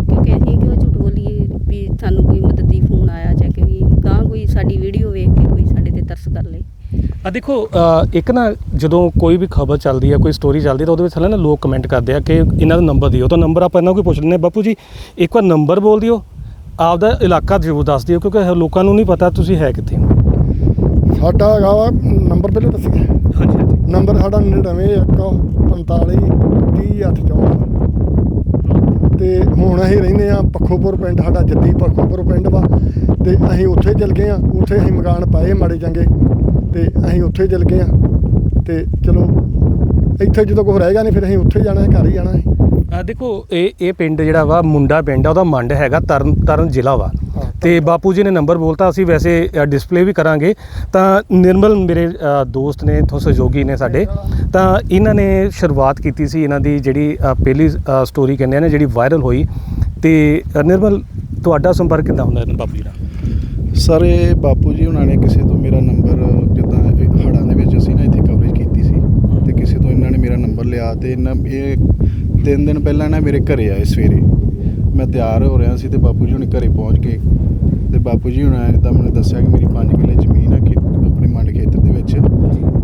Speaker 3: ਕਿਉਂਕਿ ਅਸੀਂ ਕਿਉਂ ਝੂਠ ਬੋਲੀਏ ਵੀ ਸਾਨੂੰ ਕੋਈ ਮਦਦ ਦੀ ਫੋਨ ਆਇਆ ਜਾਂ ਕਿ ਗਾਂ ਕੋਈ ਸਾਡੀ ਵੀਡੀਓ ਵੇਖ ਕੇ ਕੋਈ ਸਾਡੇ ਤੇ ਤਰਸ ਕਰ ਲੇ।
Speaker 1: ਆ ਦੇਖੋ ਇੱਕ ਨਾ ਜਦੋਂ ਕੋਈ ਵੀ ਖਬਰ ਚੱਲਦੀ ਆ ਕੋਈ ਸਟੋਰੀ ਚੱਲਦੀ ਤਾਂ ਉਹਦੇ ਵਿੱਚ ਥੱਲੇ ਨਾ ਲੋਕ ਕਮੈਂਟ ਕਰਦੇ ਆ ਕਿ ਇਹਨਾਂ ਦਾ ਨੰਬਰ ਦਿਓ। ਤਾਂ ਨੰਬਰ ਆਪਾਂ ਇਹਨਾਂ ਕੋਈ ਪੁੱਛ ਲੈਂਦੇ ਹਾਂ ਬਾਪੂ ਜੀ ਇੱਕ ਵਾਰ ਨੰਬਰ ਬੋਲ ਦਿਓ। ਆਪਦਾ ਇਲਾਕਾ ਜ਼ਰੂਰ ਦੱਸ ਦਿਓ ਕਿਉਂਕਿ ਲੋਕਾਂ ਨੂੰ ਨਹੀਂ ਪਤਾ ਤੁਸੀਂ ਹੈ ਕਿੱਥੇ
Speaker 2: ਸਾਡਾ ਹੈਗਾ ਵਾ ਨੰਬਰ ਪਹਿਲਾਂ ਦੱਸੀਏ।
Speaker 1: ਹਾਂਜੀ ਹਾਂਜੀ।
Speaker 2: ਨੰਬਰ ਸਾਡਾ 99 45 30 ਤੇ ਹੁਣ ਅਸੀਂ ਰਹਿੰਦੇ ਆ ਪੱਖੋਪੁਰ ਪਿੰਡ, ਸਾਡਾ ਜੱਦੀ ਪੱਖੋਪੁਰ ਪਿੰਡ ਵਾ। ਤੇ ਅਸੀਂ ਉੱਥੇ ਚਲ ਗਏ ਆ ਉੱਥੇ ਅਸੀਂ ਮਕਾਨ ਪਾਏ ਮਾੜੇ ਚੰਗੇ। ਤੇ ਅਸੀਂ ਉੱਥੇ ਚਲ ਗਏ ਆ ਤੇ ਚਲੋ, ਇੱਥੇ ਜਦੋਂ ਕੋਈ ਰਹੇਗਾ ਨਹੀਂ, ਫਿਰ ਅਸੀਂ ਉੱਥੇ ਜਾਣਾ ਹੈ ਘਰ ਹੀ ਜਾਣਾ ਹੈ
Speaker 1: ਆ ਦੇਖੋ, ਇਹ ਇਹ ਪਿੰਡ ਜਿਹੜਾ ਵਾ, ਮੁੰਡਾ ਪਿੰਡ ਆ, ਉਹਦਾ ਮੰਡ ਹੈਗਾ ਤਰਨ ਤਰਨ ਜ਼ਿਲ੍ਹਾ ਵਾ। ਤੇ ਬਾਪੂ ਜੀ ਨੇ ਨੰਬਰ ਬੋਲਤਾ ਅਸੀਂ ਵੈਸੇ ਡਿਸਪਲੇ ਵੀ ਕਰਾਂਗੇ। ਤਾਂ ਨਿਰਮਲ ਮੇਰੇ ਦੋਸਤ ਨੇ ਇੱਥੋਂ ਸਹਿਯੋਗੀ ਨੇ ਸਾਡੇ। ਤਾਂ ਇਹਨਾਂ ਨੇ ਸ਼ੁਰੂਆਤ ਕੀਤੀ ਸੀ ਇਹਨਾਂ ਦੀ ਜਿਹੜੀ ਪਹਿਲੀ ਸਟੋਰੀ ਕਹਿੰਦੇ ਆ ਨਾ ਜਿਹੜੀ ਵਾਇਰਲ ਹੋਈ। ਤੇ ਨਿਰਮਲ ਤੁਹਾਡਾ ਸੰਪਰਕ ਕਿੱਦਾਂ ਹੁੰਦਾ ਇਹਨਾਂ ਬਾਪੂ ਜੀ ਨਾਲ?
Speaker 4: ਸਰ ਇਹ ਬਾਪੂ ਜੀ ਉਹਨਾਂ ਨੇ ਕਿਸੇ ਤੋਂ ਮੇਰਾ ਨੰਬਰ ਜਿੱਦਾਂ ਹੜ੍ਹਾਂ ਦੇ ਵਿੱਚ ਅਸੀਂ ਨਾ ਇੱਥੇ ਕਵਰੇਜ ਕੀਤੀ ਸੀ। ਤੇ ਕਿਸੇ ਤੋਂ ਇਹਨਾਂ ਨੇ ਮੇਰਾ ਨੰਬਰ ਲਿਆ ਤੇ ਇਹਨਾਂ ਇਹ ਤਿੰਨ ਦਿਨ ਪਹਿਲਾਂ ਨਾ ਮੇਰੇ ਘਰੇ ਆਏ ਸਵੇਰੇ। ਮੈਂ ਤਿਆਰ ਹੋ ਰਿਹਾ ਸੀ ਤੇ ਬਾਪੂ ਜੀ ਹੁਣੇ ਘਰੇ ਪਹੁੰਚ ਗਏ। ਤੇ ਬਾਪੂ ਜੀ ਹੁਣਾਂ ਨੇ ਤਾਂ ਮੈਨੂੰ ਦੱਸਿਆ ਕਿ ਮੇਰੀ 5 ਕਿੱਲੇ ਜ਼ਮੀਨ ਆ ਕਿ ਆਪਣੇ ਮੰਡ ਖੇਤਰ ਦੇ ਵਿੱਚ।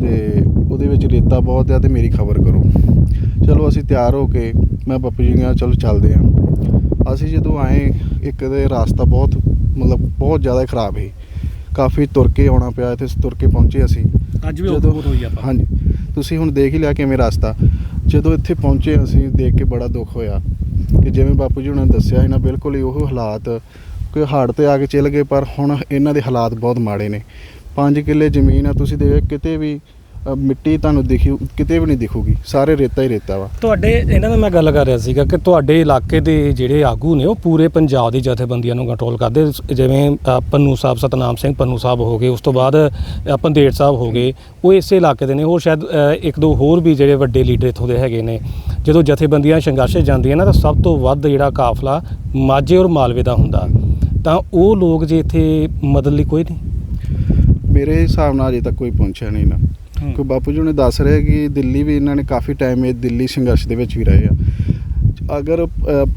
Speaker 4: ਤੇ ਉਹਦੇ ਵਿੱਚ ਰੇਤਾ ਬਹੁਤ ਆ ਤੇ ਮੇਰੀ ਖਬਰ ਕਰੋ। ਚਲੋ ਅਸੀਂ ਤਿਆਰ ਹੋ ਕੇ ਮੈਂ ਬਾਪੂ ਜੀ ਨਾਲ ਚਲੋ ਚੱਲਦੇ ਹਾਂ ਅਸੀਂ ਜਦੋਂ ਆਏ ਇੱਕ ਦੇ ਰਾਸਤਾ ਬਹੁਤ ਮਤਲਬ ਬਹੁਤ ਜ਼ਿਆਦਾ ਖਰਾਬ ਸੀ। ਕਾਫੀ ਤੁਰ ਕੇ ਆਉਣਾ ਪਿਆ ਤੇ ਤੁਰ ਕੇ ਪਹੁੰਚੇ ਅਸੀਂ।
Speaker 1: ਅੱਜ ਵੀ ਬਹੁਤ ਹੋਈ ਆਪਾਂ।
Speaker 4: ਹਾਂਜੀ। ਤੁਸੀਂ ਹੁਣ ਦੇਖ ਹੀ ਲਿਆ ਕਿਵੇਂ ਰਸਤਾ। ਜਦੋਂ ਇੱਥੇ ਪਹੁੰਚੇ ਅਸੀਂ ਦੇਖ ਕੇ ਬੜਾ ਦੁੱਖ ਹੋਇਆ। ਕਿ ਜਿਵੇਂ ਬਾਪੂ ਜੀ ਉਹਨਾਂ ਨੇ ਦੱਸਿਆ ਸੀ ਨਾ, ਬਿਲਕੁਲ ਹੀ ਉਹ ਹਾਲਾਤ ਕੋਈ ਹੜ੍ਹ ਤੇ ਆ ਕੇ ਚਲ ਗਏ, ਪਰ ਹੁਣ ਇਹਨਾਂ ਦੇ ਹਾਲਾਤ ਬਹੁਤ ਮਾੜੇ ਨੇ। 5 ਕਿੱਲੇ ਜ਼ਮੀਨ ਆ, ਤੁਸੀਂ ਦੇਖੋ ਕਿਤੇ ਵੀ ਮਿੱਟੀ ਤੁਹਾਨੂੰ ਦਿਖੀ ਕਿਤੇ ਵੀ ਨਹੀਂ ਦਿਖੂਗੀ। ਸਾਰੇ ਰੇਤਾ ਹੀ ਰੇਤਾ ਵਾ।
Speaker 1: ਤੁਹਾਡੇ ਇਹਨਾਂ ਨਾਲ ਮੈਂ ਗੱਲ ਕਰ ਰਿਹਾ ਸੀਗਾ ਕਿ ਤੁਹਾਡੇ ਇਲਾਕੇ ਦੇ ਜਿਹੜੇ ਆਗੂ ਨੇ ਉਹ ਪੂਰੇ ਪੰਜਾਬ ਦੀ ਜਥੇਬੰਦੀਆਂ ਨੂੰ ਕੰਟਰੋਲ ਕਰਦੇ। ਜਿਵੇਂ ਪੰਨੂ ਸਾਹਿਬ ਸਤਨਾਮ ਸਿੰਘ ਪੰਨੂ ਸਾਹਿਬ ਹੋ ਗਏ ਉਸ ਤੋਂ ਬਾਅਦ ਪੰਦੇੜ ਸਾਹਿਬ ਹੋ ਗਏ ਉਹ ਇਸੇ ਇਲਾਕੇ ਦੇ ਨੇ। ਹੋਰ ਸ਼ਾਇਦ ਇੱਕ ਦੋ ਹੋਰ ਵੀ ਜਿਹੜੇ ਵੱਡੇ ਲੀਡਰ ਇੱਥੋਂ ਦੇ ਹੈਗੇ ਨੇ। ਜਦੋਂ ਜਥੇਬੰਦੀਆਂ ਸੰਘਰਸ਼ ਜਾਂਦੀਆਂ ਨਾ ਤਾਂ ਸਭ ਤੋਂ ਵੱਧ ਜਿਹੜਾ ਕਾਫਲਾ ਮਾਝੇ ਔਰ ਮਾਲਵੇ ਦਾ ਹੁੰਦਾ। ਤਾਂ ਉਹ ਲੋਕ ਜੇ ਇੱਥੇ ਮਦਦ ਲਈ ਕੋਈ ਨਹੀਂ?
Speaker 4: ਮੇਰੇ ਹਿਸਾਬ ਨਾਲ ਅਜੇ ਤੱਕ ਕੋਈ ਪਹੁੰਚਿਆ ਨਹੀਂ ਨਾ। ਕੋਈ ਬਾਪੂ ਜੀ ਨੇ ਦੱਸ ਰਿਹਾ ਕਿ ਦਿੱਲੀ ਵੀ ਇਹਨਾਂ ਨੇ ਕਾਫੀ ਟਾਈਮ ਇਹ ਦਿੱਲੀ ਸੰਘਰਸ਼ ਦੇ ਵਿੱਚ ਵੀ ਰਹੇ ਆ। ਅਗਰ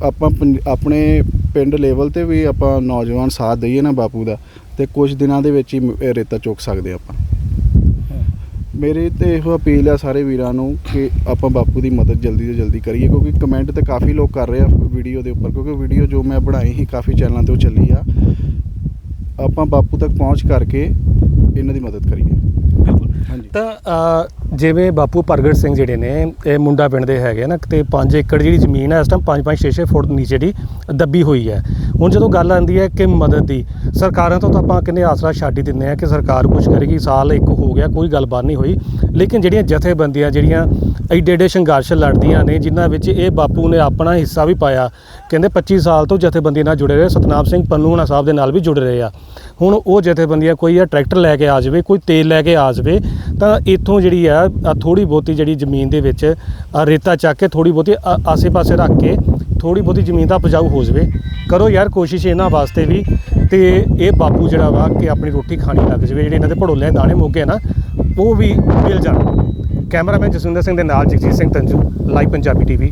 Speaker 4: ਆਪਾਂ ਪੰਜ- ਆਪਣੇ ਪਿੰਡ ਲੈਵਲ ਤੇ ਵੀ ਆਪਾਂ ਨੌਜਵਾਨ ਸਾਥ ਦਈਏ ਨਾ ਬਾਪੂ ਦਾ, ਤੇ ਕੁਝ ਦਿਨਾਂ ਦੇ ਵਿੱਚ ਹੀ ਰੇਤਾ ਚੁੱਕ ਸਕਦੇ ਆਪਾਂ। ਮੇਰੀ ਤੇ ਇਹੋ ਅਪੀਲ ਆ ਸਾਰੇ ਵੀਰਾਂ ਨੂੰ ਕਿ ਆਪਾਂ ਬਾਪੂ ਦੀ ਮਦਦ ਜਲਦੀ ਤੋਂ ਜਲਦੀ ਕਰੀਏ, ਕਿਉਂਕਿ ਕਮੈਂਟ ਤੇ ਕਾਫੀ ਲੋਕ ਕਰ ਰਹੇ ਆ ਵੀਡੀਓ ਦੇ ਉੱਪਰ, ਕਿਉਂਕਿ ਵੀਡੀਓ ਜੋ ਮੈਂ ਬਣਾਈ ਸੀ ਕਾਫੀ ਚੈਨਲਾਂ ਤੇ ਉਹ ਚੱਲੀ ਆ। ਆਪਾਂ ਬਾਪੂ ਤੱਕ ਪਹੁੰਚ ਕਰਕੇ ਇਹਨਾਂ ਦੀ ਮਦਦ ਕਰੀਏ।
Speaker 1: ਬਿਲਕੁਲ। ਤਾਂ ਅ, ਜਿਵੇਂ ਬਾਪੂ ਪ੍ਰਗਟ ਸਿੰਘ ਜਿਹੜੇ ਨੇ ਇਹ ਮੁੰਡਾ ਪਿੰਡ ਦੇ ਹੈਗੇ ਨਾ ਤੇ 5 ਏਕੜ ਜਿਹੜੀ ਜ਼ਮੀਨ ਹੈ ਇਸ ਟਾਈਮ 5 5 6 6 ਫੁੱਟ ਨੀਚੇ ਦੀ ਦੱਬੀ ਹੋਈ ਹੈ। ਹੁਣ ਜਦੋਂ ਗੱਲ ਆਉਂਦੀ ਹੈ ਕਿ ਮਦਦ ਦੀ ਸਰਕਾਰਾਂ ਤੋਂ ਤਾਂ ਆਪਾਂ ਕਹਿੰਦੇ ਆਸਰਾ ਛੱਡ ਹੀ ਦਿੰਦੇ ਆ ਕਿ ਸਰਕਾਰ ਕੁਝ ਕਰੇਗੀ ਸਾਲ ਇੱਕ ਹੋ ਗਿਆ ਕੋਈ ਗੱਲਬਾਤ ਨਹੀਂ ਹੋਈ। ਲੇਕਿਨ ਜਿਹੜੀਆਂ ਜਥੇਬੰਦੀਆਂ ਜਿਹੜੀਆਂ ਐਡੇ ਐਡੇ ਸੰਘਰਸ਼ ਲੜਦੀਆਂ ਨੇ ਜਿਨ੍ਹਾਂ ਵਿੱਚ ਇਹ ਬਾਪੂ ਨੇ ਆਪਣਾ ਹਿੱਸਾ ਵੀ ਪਾਇਆ ਕਹਿੰਦੇ 25 ਸਾਲ ਤੋਂ ਜਥੇਬੰਦੀ ਨਾਲ ਜੁੜੇ ਰਹੇ ਸਤਨਾਮ ਸਿੰਘ ਪੰਨੂਣਾ ਸਾਹਿਬ ਦੇ ਨਾਲ ਵੀ ਜੁੜ ਰਹੇ ਆ। ਹੁਣ ਉਹ ਜਥੇਬੰਦੀਆਂ ਕੋਈ ਆ ਟਰੈਕਟਰ ਲੈ ਕੇ ਆ ਜਾਵੇ, ਕੋਈ ਤੇਲ ਲੈ ਕੇ ਆ ਜਾਵੇ, ਤਾਂ ਇੱਥੋਂ ਜਿਹੜੀ ਆ ਥੋੜੀ ਬਹੁਤੀ ਜਿਹੜੀ ਜ਼ਮੀਨ ਦੇ ਵਿੱਚ ਰੇਤਾ ਚੱਕ ਕੇ ਥੋੜੀ ਬਹੁਤੀ ਆ- ਆਸੇ-ਪਾਸੇ ਰੱਖ ਕੇ ਥੋੜੀ ਬਹੁਤੀ ਜ਼ਮੀਨ ਦਾ ਉਪਜਾਊ ਹੋ ਜਾਵੇ। ਕਰੋ ਯਾਰ ਕੋਸ਼ਿਸ਼ ਇਹਨਾਂ ਵਾਸਤੇ ਵੀ, ਤੇ ਇਹ ਬਾਪੂ ਜਿਹੜਾ ਵਾ ਕਿ ਆਪਣੀ ਰੋਟੀ ਖਾਣੀ ਲੱਗ ਜਾਵੇ, ਜਿਹੜੇ ਇਹਨਾਂ ਦੇ ਭੜੋਲੇ ਦਾਣੇ ਮੋਗੇ ਨਾ, ਉਹ ਵੀ ਮਿਲ ਜਾਣ। ਕੈਮਰਾਮੈਨ ਜਸਵਿੰਦਰ ਸਿੰਘ ਦੇ ਨਾਲ Jagjit Singh Tanju, live Punjabi TV.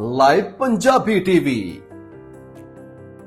Speaker 5: Live Punjabi TV